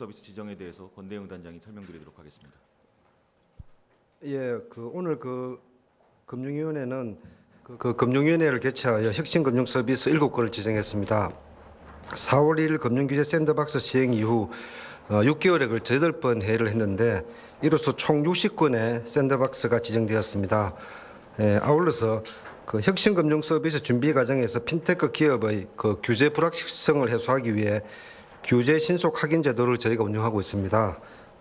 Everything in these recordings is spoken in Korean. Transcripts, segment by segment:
서비스 지정에 대해서 권대영 단장이 설명드리도록 하겠습니다. 예, 그 오늘 그 금융위원회는 그, 그 금융위원회를 개최하여 혁신 금융 서비스 일곱 건을 지정했습니다. 4월 1일 금융규제 샌드박스 시행 이후 어, 6개월에 걸쳐 8번 회의를 했는데 이로써 총 60건의 샌드박스가 지정되었습니다. 예, 아울러서 그 혁신금융 서비스 준비 과정에서 핀테크 기업의 그 규제 불확실성을 해소하기 위해 규제 신속 확인 제도를 저희가 운영하고 있습니다.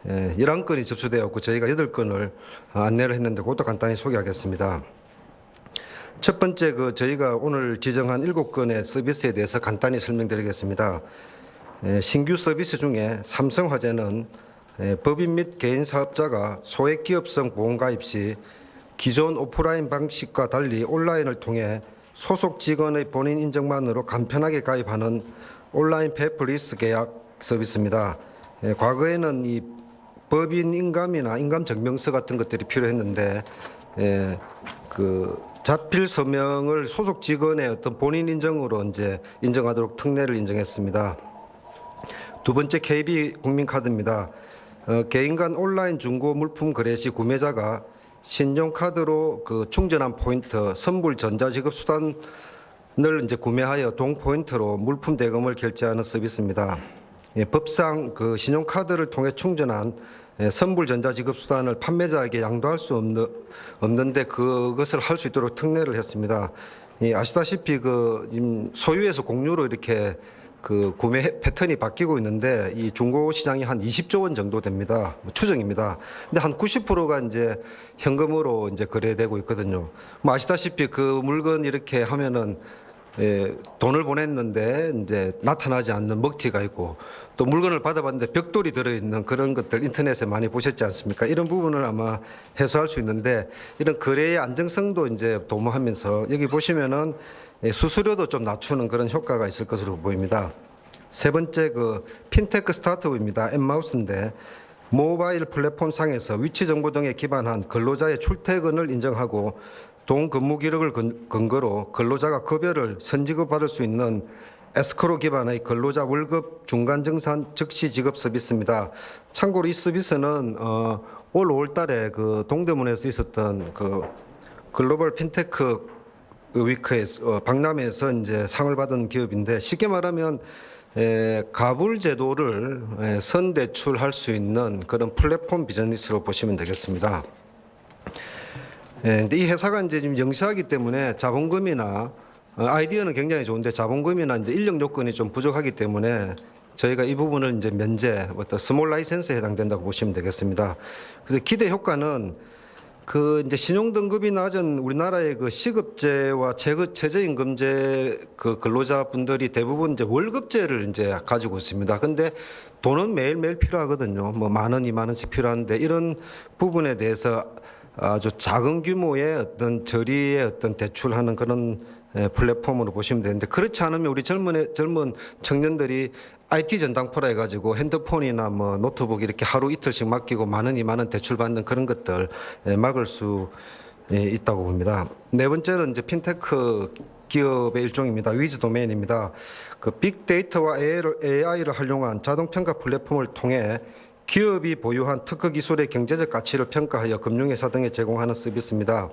예, 11건이 접수되었고 저희가 8건을 안내를 했는데 그것도 간단히 소개하겠습니다. 첫 번째 그 저희가 오늘 지정한 7건의 서비스에 대해서 간단히 설명드리겠습니다. 예, 신규 서비스 중에 삼성화재는 예, 법인 및 개인 사업자가 소액 기업성 보험 가입 시 기존 오프라인 방식과 달리 온라인을 통해 소속 직원의 본인 인증만으로 간편하게 가입하는 온라인 페이퍼리스 계약 서비스입니다. 예, 과거에는 이 법인 인감이나 인감 증명서 같은 것들이 필요했는데 예, 그 자필 서명을 소속 직원의 어떤 본인 인정으로 이제 인정하도록 특례를 인정했습니다. 두 번째 KB 국민카드입니다. 어, 개인 간 온라인 중고 물품 거래 시 구매자가 신용카드로 그 충전한 포인트, 선불 전자지급 수단 을 이제 구매하여 동 포인트로 물품 대금을 결제하는 서비스입니다. 예, 법상 그 신용카드를 통해 충전한 예, 선불 전자지급 수단을 판매자에게 양도할 수 없는, 없는데 그것을 할 수 있도록 특례를 했습니다. 이 아시다시피 그 지금 소유에서 공유로 이렇게 그 구매 해- 패턴이 바뀌고 있는데 이 중고 시장이 한 20조 원 정도 됩니다. 뭐 추정입니다. 근데 한 90%가 이제 현금으로 이제 거래되고 있거든요. 뭐 아시다시피 그 물건 이렇게 하면은 예, 돈을 보냈는데 이제 나타나지 않는 먹튀가 있고 또 물건을 받아봤는데 벽돌이 들어있는 그런 것들 인터넷에 많이 보셨지 않습니까? 이런 부분을 아마 해소할 수 있는데 이런 거래의 안정성도 이제 도모하면서 여기 보시면은 예, 수수료도 좀 낮추는 그런 효과가 있을 것으로 보입니다. 세 번째 그 핀테크 스타트업입니다. 엠마우스인데 모바일 플랫폼 상에서 위치 정보 등에 기반한 근로자의 출퇴근을 인정하고 동 근무 기록을 근- 근거로 근로자가 급여를 선지급 받을 수 있는 에스크로 기반의 근로자 월급 중간 정산 즉시 지급 서비스입니다. 참고로 이 서비스는 어, 올 5월달에 그 동대문에서 있었던 그 글로벌 핀테크 위크에서 어, 박람회에서 이제 상을 받은 기업인데 쉽게 말하면 에, 가불 제도를 에, 선대출할 수 있는 그런 플랫폼 비즈니스로 보시면 되겠습니다. 예, 근데 이 회사가 이제 지금 영시하기 때문에 자본금이나 어, 아이디어는 굉장히 좋은데 자본금이나 이제 인력 요건이 좀 부족하기 때문에 저희가 이 부분을 이제 면제, 어떤 스몰 라이센스에 해당된다고 보시면 되겠습니다. 그래서 기대 효과는 그 이제 신용 등급이 낮은 우리나라의 그 시급제와 최고 최저임금제 그 근로자분들이 대부분 이제 월급제를 이제 가지고 있습니다. 근데 돈은 매일매일 필요하거든요. 뭐 만 원, 이만 원씩 필요한데 이런 부분에 대해서 아주 작은 규모의 어떤 저리의 어떤 대출하는 그런 에, 플랫폼으로 보시면 되는데 그렇지 않으면 우리 젊은 애- 젊은 청년들이 IT 전당포라 해가지고 핸드폰이나 뭐 노트북 이렇게 하루 이틀씩 맡기고 만원 이만 원 대출 받는 그런 것들 에, 막을 수 예, 있다고 봅니다. 네 번째는 이제 핀테크 기업의 일종입니다. 위즈 도메인입니다. 그 빅데이터와 AI를, AI를 활용한 자동 평가 플랫폼을 통해 기업이 보유한 특허 기술의 경제적 가치를 평가하여 금융회사 등에 제공하는 서비스입니다.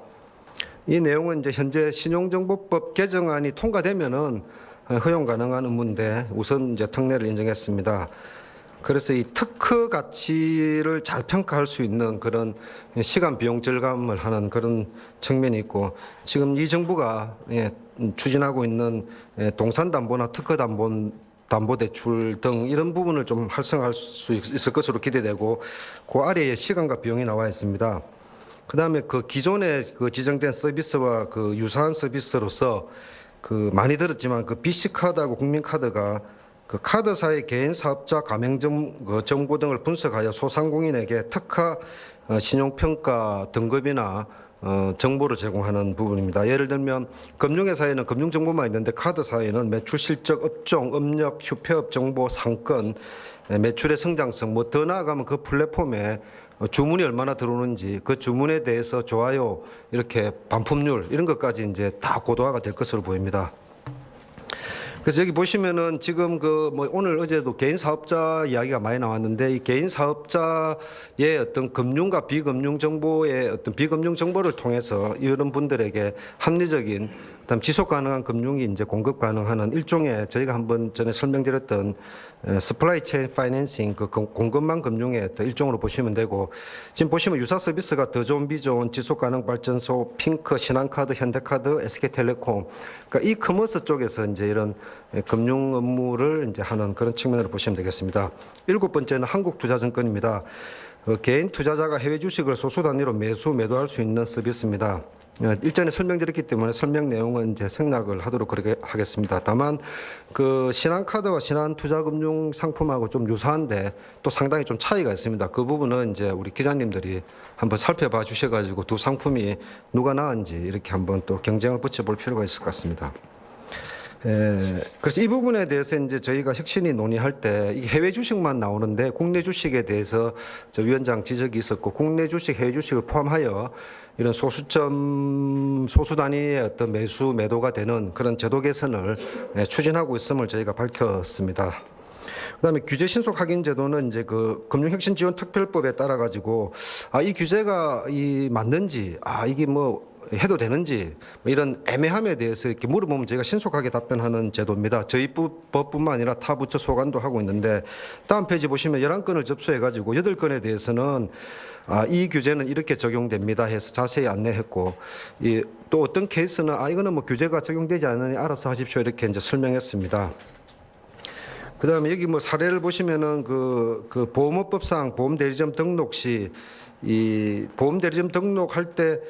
이 내용은 이제 현재 신용정보법 개정안이 통과되면은 허용 가능한 의무인데 우선 이제 특례를 인정했습니다. 그래서 이 특허 가치를 잘 평가할 수 있는 그런 시간 비용 절감을 하는 그런 측면이 있고 지금 이 정부가 예, 추진하고 있는 예, 동산 담보나 특허 담보 담보대출 등 이런 부분을 좀 활성화할 수 있- 있을 것으로 기대되고 그 아래에 시간과 비용이 나와 있습니다. 그다음에 그 기존에 그 지정된 서비스와 그 유사한 서비스로서 그 많이 들었지만 그 BC 카드하고 국민 카드가 그 카드사의 개인 사업자 가맹점 그 정보 등을 분석하여 소상공인에게 특화 어, 신용평가 등급이나 어, 정보를 제공하는 부분입니다. 예를 들면 금융회사에는 금융 정보만 있는데 카드사에는 매출 실적, 업종, 업력, 휴폐업 정보, 상권, 에, 매출의 성장성, 뭐 더 나아가면 그 플랫폼에 어, 주문이 얼마나 들어오는지 그 주문에 대해서 좋아요 이렇게 반품률 이런 것까지 이제 다 고도화가 될 것으로 보입니다. 그래서 여기 보시면은 지금 그 뭐 오늘 어제도 개인 사업자 이야기가 많이 나왔는데 이 개인 사업자의 어떤 금융과 비금융 정보의 어떤 비금융 정보를 통해서 이런 분들에게 합리적인 그 다음 지속 가능한 금융이 이제 공급 가능하는 일종의 저희가 한번 전에 설명드렸던 스플라이 체인 파이낸싱 그 공- 공급망 금융의 일종으로 보시면 되고 지금 보시면 유사 서비스가 더 좋은 비좋은 지속 가능 발전소 핑크 신한카드 현대카드 SK텔레콤 그러니까 이 커머스 쪽에서 이제 이런 금융 업무를 이제 하는 그런 측면으로 보시면 되겠습니다. 일곱 번째는 한국투자증권입니다. 어, 개인 투자자가 해외 주식을 소수 단위로 매수 매도할 수 있는 서비스입니다. 어, 일전에 설명드렸기 때문에 설명 내용은 이제 생략을 하도록 그렇게 하겠습니다. 다만 그 신한카드와 신한투자금융 상품하고 좀 유사한데 또 상당히 좀 차이가 있습니다. 그 부분은 이제 우리 기자님들이 한번 살펴봐 주셔가지고 두 상품이 누가 나은지 이렇게 한번 또 경쟁을 붙여볼 필요가 있을 것 같습니다. 에, 그래서 이 부분에 대해서 이제 저희가 혁신이 논의할 때 해외 주식만 나오는데 국내 주식에 대해서 저 위원장 지적이 있었고 국내 주식, 해외 주식을 포함하여 이런 소수점 소수 단위의 어떤 매수 매도가 되는 그런 제도 개선을 예, 추진하고 있음을 저희가 밝혔습니다. 그다음에 규제 신속 확인 제도는 이제 그 금융혁신지원 특별법에 따라 가지고 아 이 규제가 이 맞는지 아 이게 뭐 해도 되는지 뭐 이런 애매함에 대해서 이렇게 물어보면 저희가 신속하게 답변하는 제도입니다. 저희 부- 법뿐만 아니라 타 부처 소관도 하고 있는데 다음 페이지 보시면 11건을 접수해 가지고 8건에 대해서는 아, 이 규제는 이렇게 적용됩니다 해서 자세히 안내했고 이, 또 어떤 케이스는 아 이거는 뭐 규제가 적용되지 않으니 알아서 하십시오 이렇게 이제 설명했습니다. 그다음에 여기 뭐 사례를 보시면은 그, 그 보험업법상 보험대리점 등록 시 이 보험대리점 등록할 때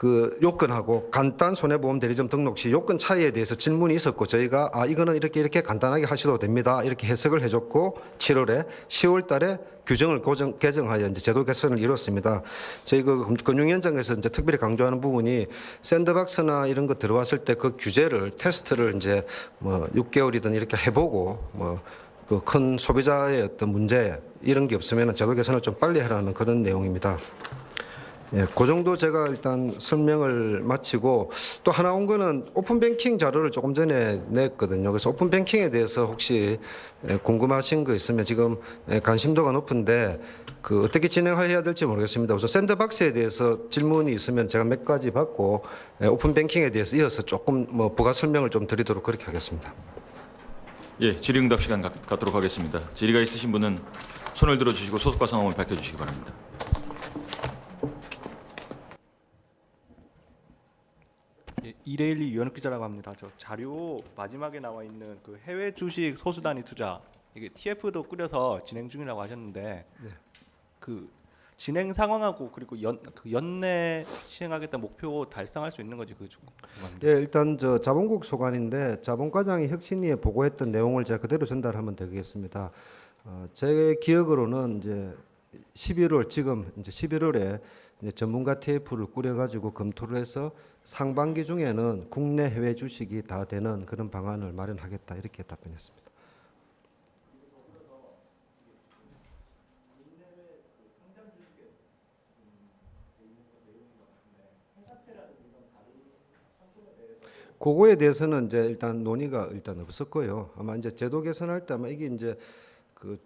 그 요건하고 간단 손해보험 대리점 등록 시 요건 차이에 대해서 질문이 있었고 저희가 아 이거는 이렇게 이렇게 간단하게 하셔도 됩니다 이렇게 해석을 해줬고 7월에 10월달에 규정을 고정, 개정하여 이제 제도 개선을 이뤘습니다. 저희 그 금- 금융위원장에서 이제 특별히 강조하는 부분이 샌드박스나 이런 거 들어왔을 때 그 규제를 테스트를 이제 뭐 6개월이든 이렇게 해보고 뭐 그 큰 소비자의 어떤 문제 이런 게 없으면 제도 개선을 좀 빨리 하라는 그런 내용입니다. 예, 그 정도 제가 일단 설명을 마치고 또 하나 온 거는 오픈 뱅킹 자료를 조금 전에 냈거든요. 그래서 오픈 뱅킹에 대해서 혹시 예, 궁금하신 거 있으면 지금 예, 관심도가 높은데 그 어떻게 진행해야 될지 모르겠습니다. 그래서 샌드박스에 대해서 질문이 있으면 제가 몇 가지 받고 예, 오픈 뱅킹에 대해서 이어서 조금 뭐 부가 설명을 좀 드리도록 그렇게 하겠습니다. 예, 질의응답 시간 갖- 갖도록 하겠습니다. 질의가 있으신 분은 손을 들어주시고 소속과 성함을 밝혀주시기 바랍니다. 이레일리 유현욱 기자라고 합니다. 저 자료 마지막에 나와 있는 그 해외 주식 소수 단위 투자 이게 TF도 꾸려서 진행 중이라고 하셨는데 그 진행 상황하고 그리고 연, 그 연내 시행하겠다 목표 달성할 수 있는 좀 궁금합니다. 예, 일단 저 자본국 소관인데 자본과장이 혁신위에 보고했던 내용을 제가 그대로 전달하면 되겠습니다. 어, 제 기억으로는 이제 11월 지금 이제 11월에 이제 전문가 TF를 꾸려가지고 검토를 해서 상반기 중에는 국내 해외 주식이 다 되는 그런 방안을 마련하겠다 이렇게 답변했습니다. 그거에 대해서는 이제 일단 논의가 일단 없었고요. 아마 이제 제도 개선할 때 아마 이게 이제 그